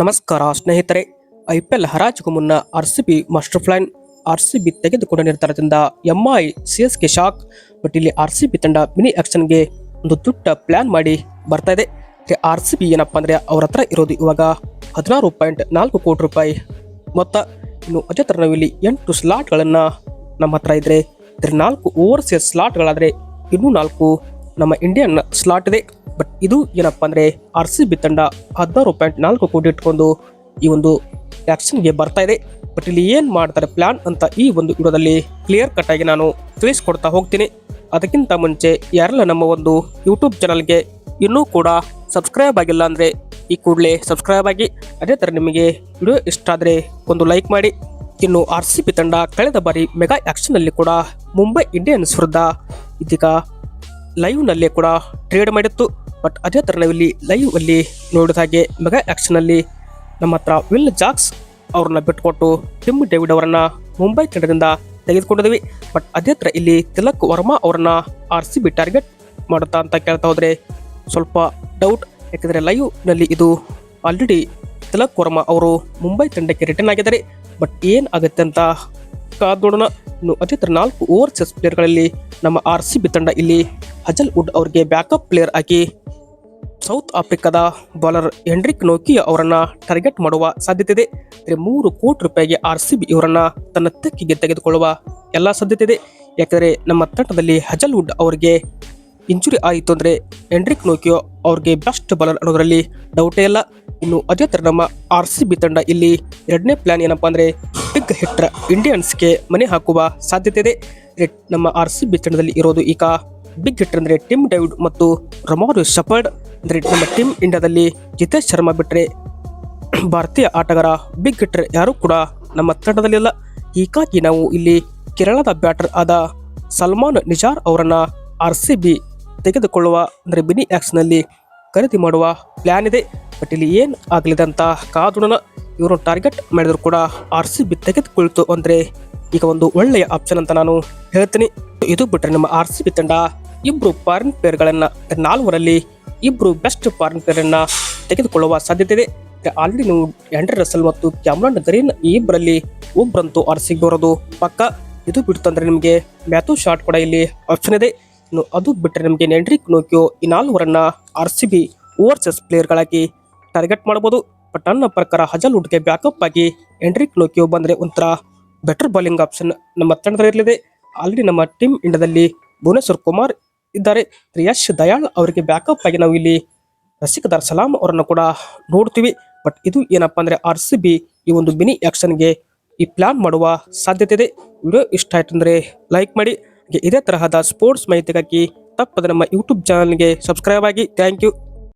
ನಮಸ್ಕಾರ ಸ್ನೇಹಿತರೆ. I P L ಹರಾಜಿಗೂ ಮುನ್ನ R C B master plan R C B ತೆಗೆದುಕೊಂಡ ನಿರ್ಧಾರದಿಂದ MI C S K shock. But ಇಲ್ಲಿ ಆರ್ ಸಿ ಬಿ ತಂಡ ಮಿನಿ ಆಕ್ಷನ್ಗೆ ಒಂದು ದೊಡ್ಡ ಪ್ಲಾನ್ ಮಾಡಿ ಬರ್ತಾ ಇದೆ. ಆರ್ ಸಿ ಬಿ ಏನಪ್ಪ ಅಂದರೆ ಅವ್ರ ಹತ್ರ ಇರೋದು ಇವಾಗ ಹದಿನಾರು ಪಾಯಿಂಟ್ ನಾಲ್ಕು ಕೋಟಿ ರೂಪಾಯಿ. ಮೊತ್ತ. ಇನ್ನು ಅದೇ ಥರ ನಾವಿಲ್ಲಿ ಎಂಟು ಸ್ಲಾಟ್ಗಳನ್ನು ನಮ್ಮ ಹತ್ರ ಇದ್ದರೆ ಇದ್ರ ನಾಲ್ಕು ಓವರ್ಸೀಸ್ ಸ್ಲಾಟ್ಗಳಾದರೆ ಇನ್ನೂ ನಾಲ್ಕು ನಮ್ಮ ಇಂಡಿಯನ್ ಸ್ಲಾಟ್ ಇದೆ. ಬಟ್ ಇದು ಏನಪ್ಪ ಅಂದರೆ ಆರ್ ಸಿ ಬಿ ತಂಡ ಹದಿನಾರು ಪಾಯಿಂಟ್ ನಾಲ್ಕು ಕೋಟಿ ಇಟ್ಕೊಂಡು ಈ ಒಂದು ಆ್ಯಕ್ಷನ್ಗೆ ಬರ್ತಾ ಇದೆ. ಬಟ್ ಇಲ್ಲಿ ಏನು ಮಾಡ್ತಾರೆ ಪ್ಲಾನ್ ಅಂತ ಈ ಒಂದು ವಿಡಿಯೋದಲ್ಲಿ ಕ್ಲಿಯರ್ ಕಟ್ ಆಗಿ ನಾನು ತಿಳಿಸ್ಕೊಡ್ತಾ ಹೋಗ್ತೀನಿ. ಅದಕ್ಕಿಂತ ಮುಂಚೆ ಯಾರೆಲ್ಲ ನಮ್ಮ ಒಂದು ಯೂಟ್ಯೂಬ್ ಚಾನಲ್ಗೆ ಇನ್ನೂ ಕೂಡ ಸಬ್ಸ್ಕ್ರೈಬ್ ಆಗಿಲ್ಲ ಅಂದರೆ ಈ ಕೂಡಲೇ ಸಬ್ಸ್ಕ್ರೈಬ್ ಆಗಿ. ಅದೇ ಥರ ನಿಮಗೆ ವಿಡಿಯೋ ಇಷ್ಟ ಆದರೆ ಒಂದು ಲೈಕ್ ಮಾಡಿ. ಇನ್ನು ಆರ್ ಸಿ ಪಿ ತಂಡ ಕಳೆದ ಬಾರಿ ಮೆಗಾ ಆ್ಯಕ್ಷನಲ್ಲಿ ಕೂಡ ಮುಂಬೈ ಇಂಡಿಯನ್ಸ್ ವಿರುದ್ಧ ಇದೀಗ ಲೈವ್ನಲ್ಲೇ ಕೂಡ ಟ್ರೇಡ್ ಮಾಡಿತ್ತು. ಬಟ್ ಅದೇ ಥರ ನಾವಿಲ್ಲಿ ಲೈವ್ ಅಲ್ಲಿ ನೋಡಿದ ಹಾಗೆ ಮೆಗಾ ಆ್ಯಕ್ಷನಲ್ಲಿ ನಮ್ಮ ಹತ್ರ ವಿಲ್ ಜಾಕ್ಸ್ ಅವ್ರನ್ನ ಬಿಟ್ಕೊಟ್ಟು ಟಿಮ್ ಡೇವಿಡ್ ಅವರನ್ನ ಮುಂಬೈ ತಂಡದಿಂದ ತೆಗೆದುಕೊಂಡಿದ್ವಿ ಬಟ್ ಅದೇ ಥರ ಇಲ್ಲಿ ತಿಲಕ್ ವರ್ಮಾ ಅವರನ್ನ ಆರ್ ಸಿ ಬಿ ಟಾರ್ಗೆಟ್ ಮಾಡುತ್ತಾ ಅಂತ ಕೇಳ್ತಾ ಹೋದ್ರೆ ಸ್ವಲ್ಪ ಡೌಟ್ ಯಾಕಂದರೆ ಲೈವ್ನಲ್ಲಿ ಇದು ಆಲ್ರೆಡಿ ತಿಲಕ್ ವರ್ಮಾ ಅವರು ಮುಂಬೈ ತಂಡಕ್ಕೆ ರಿಟರ್ನ್ ಆಗಿದ್ದಾರೆ. ಬಟ್ ಏನು ಆಗುತ್ತೆ ಅಂತ ಕಾದ್ ನೋಡೋಣ. ಇನ್ನು ಅದೇ ಥರ ನಾಲ್ಕು ಓವರ್ ಚೆಸ್ ಪ್ಲೇಯರ್ಗಳಲ್ಲಿ ನಮ್ಮ ಆರ್ ಸಿ ಬಿ ತಂಡ ಇಲ್ಲಿ ಹಜಲ್ ವುಡ್ ಅವರಿಗೆ ಬ್ಯಾಕಪ್ ಪ್ಲೇಯರ್ ಆಗಿ ಸೌತ್ ಆಫ್ರಿಕಾದ ಬಾಲರ್ ಹೆಂಡ್ರಿಕ್ ನೋಕಿಯಾ ಅವರನ್ನ ಟಾರ್ಗೆಟ್ ಮಾಡುವ ಸಾಧ್ಯತೆ ಇದೆ ಮೂರು ಕೋಟಿ ರೂಪಾಯಿಗೆ ಆರ್ ಸಿ ಬಿ ಇವರನ್ನ ತನ್ನ ತೆಕ್ಕಿಗೆ ತೆಗೆದುಕೊಳ್ಳುವ ಎಲ್ಲ ಸಾಧ್ಯತೆ ಇದೆ ಯಾಕಂದರೆ ನಮ್ಮ ತಂಡದಲ್ಲಿ ಹಜಲ್ವುಡ್ ಅವರಿಗೆ ಇಂಜುರಿ ಆಯಿತು ಅಂದರೆ ಹೆಂಡ್ರಿಕ್ ನೋಕಿಯೋ ಅವ್ರಿಗೆ ಬೆಸ್ಟ್ ಬಾಲರ್ ಅನ್ನೋದರಲ್ಲಿ ಡೌಟೇ ಇಲ್ಲ. ಇನ್ನು ಅದೇ ಥರ ನಮ್ಮ ಆರ್ ಸಿ ಬಿ ತಂಡ ಇಲ್ಲಿ ಎರಡನೇ ಪ್ಲ್ಯಾನ್ ಏನಪ್ಪ ಅಂದರೆ ಬಿಗ್ ಹಿಟ್ರ ಇಂಡಿಯನ್ಸ್ಗೆ ಮನೆ ಹಾಕುವ ಸಾಧ್ಯತೆ ಇದೆ ನಮ್ಮ ಆರ್ ಸಿ ಬಿ ತಂಡದಲ್ಲಿ ಇರೋದು ಈಗ ಬಿಗ್ ಹಿಟ್ಟರ್ ಅಂದರೆ ಟಿಮ್ ಡೇವಿಡ್ ಮತ್ತು ರೊಮಾರು ಶಪರ್ಡ್. ಅಂದರೆ ನಮ್ಮ ಟೀಮ್ ಇಂಡಿಯಾದಲ್ಲಿ ಜಿತೇಶ್ ಶರ್ಮಾ ಬಿಟ್ಟರೆ ಭಾರತೀಯ ಆಟಗಾರ ಬಿಗ್ ಹಿಟ್ಟರ್ ಯಾರೂ ಕೂಡ ನಮ್ಮ ತಂಡದಲ್ಲಿಲ್ಲ ಹೀಗಾಗಿ ನಾವು ಇಲ್ಲಿ ಕೇರಳದ ಬ್ಯಾಟರ್ ಆದ ಸಲ್ಮಾನ್ ನಿಜಾರ್ ಅವರನ್ನು ಆರ್ ಸಿ ಬಿ ತೆಗೆದುಕೊಳ್ಳುವ ಅಂದರೆ ಮಿನಿ ಆ್ಯಕ್ಸ್ನಲ್ಲಿ ಖರೀದಿ ಮಾಡುವ ಪ್ಲ್ಯಾನ್ ಇದೆ. ಬಟ್ ಇಲ್ಲಿ ಏನು ಆಗಲಿದೆ ಅಂತ ಕಾದೋಣ ಇವರು ಟಾರ್ಗೆಟ್ ಮಾಡಿದರೂ ಕೂಡ ಆರ್ ಸಿ ಬಿ ತೆಗೆದುಕೊಳ್ತು ಅಂದರೆ ಈಗ ಒಂದು ಒಳ್ಳೆಯ ಆಪ್ಷನ್ ಅಂತ ನಾನು ಹೇಳ್ತೀನಿ. ಇದು ಬಿಟ್ಟರೆ ನಮ್ಮ ಆರ್ ಸಿ ಬಿ ತಂಡ ಇಬ್ಬರು ಫಾರಿನ್ ಪ್ಲೇಯರ್ಗಳನ್ನು ನಾಲ್ವರಲ್ಲಿ ಇಬ್ಬರು ಬೆಸ್ಟ್ ಫಾರಿನ್ ತೆಗೆದುಕೊಳ್ಳುವ ಸಾಧ್ಯತೆ ಇದೆ ಆಲ್ರೆಡಿ ನೀವು ಆಂಡ್ರೆ ರಸಲ್ ಮತ್ತು ಕ್ಯಾಮ್ರಾನ್ ಗ್ರೀನ್ ಇಬ್ಬರಲ್ಲಿ ಒಬ್ಬರಂತೂ ಆರ್ ಸಿ ಬರೋದು ಪಕ್ಕ. ಇದು ಬಿಡ್ತು ಅಂದ್ರೆ ನಿಮಗೆ ಮ್ಯಾಥು ಶಾಟ್ ಕೂಡ ಇಲ್ಲಿ ಆಪ್ಷನ್ ಇದೆ. ಇನ್ನು ಅದು ಬಿಟ್ಟರೆ ನಿಮಗೆ ನೆಂಡ್ರಿಕ್ ನೋಕಿಯೋ ಈ ನಾಲ್ವರನ್ನ ಆರ್ ಸಿ ಬಿ ಓವರ್ಸಸ್ ಪ್ಲೇಯರ್ಗಳಾಗಿ ಟಾರ್ಗೆಟ್ ಮಾಡ್ಬೋದು. ಬಟ್ ನನ್ನ ಪ್ರಕಾರ ಹಜಲ್ ವುಡ್ಗೆ ಬ್ಯಾಕಪ್ ಆಗಿ ಎಂಡ್ರಿಕ್ ನೋಕಿಯೋ ಬಂದರೆ ಒಂಥರ ಬೆಟರ್ ಬೌಲಿಂಗ್ ಆಪ್ಷನ್ ನಮ್ಮ ತಂಡದಲ್ಲಿ ಇರಲಿದೆ. ಆಲ್ರೆಡಿ ನಮ್ಮ ಟೀಮ್ ಇಂಡಿಯಾದಲ್ಲಿ ಭುವನೇಶ್ವರ್ ಕುಮಾರ್ ಇದ್ದಾರೆ. ಯಶ್ ದಯಾಳ್ ಅವರಿಗೆ ಬ್ಯಾಕಪ್ ಆಗಿ ನಾವು ಇಲ್ಲಿ ರಸಿಕದಾರ್ ಸಲಾಂ ಅವರನ್ನು ಕೂಡ ನೋಡ್ತೀವಿ. ಬಟ್ ಇದು ಏನಪ್ಪಾ ಅಂದ್ರೆ ಆರ್ ಸಿ ಬಿ ಈ ಒಂದು ಮಿನಿ ಆಕ್ಷನ್ಗೆ ಈ ಪ್ಲಾನ್ ಮಾಡುವ ಸಾಧ್ಯತೆ ಇದೆ. ವಿಡಿಯೋ ಇಷ್ಟ ಆಯ್ತು ಅಂದ್ರೆ ಲೈಕ್ ಮಾಡಿ. ಇದೇ ತರಹದ ಸ್ಪೋರ್ಟ್ಸ್ ಮಾಹಿತಿಗಾಗಿ ತಪ್ಪದೆ ನಮ್ಮ ಯೂಟ್ಯೂಬ್ ಚಾನಲ್ಗೆ ಸಬ್ಸ್ಕ್ರೈಬ್ ಆಗಿ. Thank you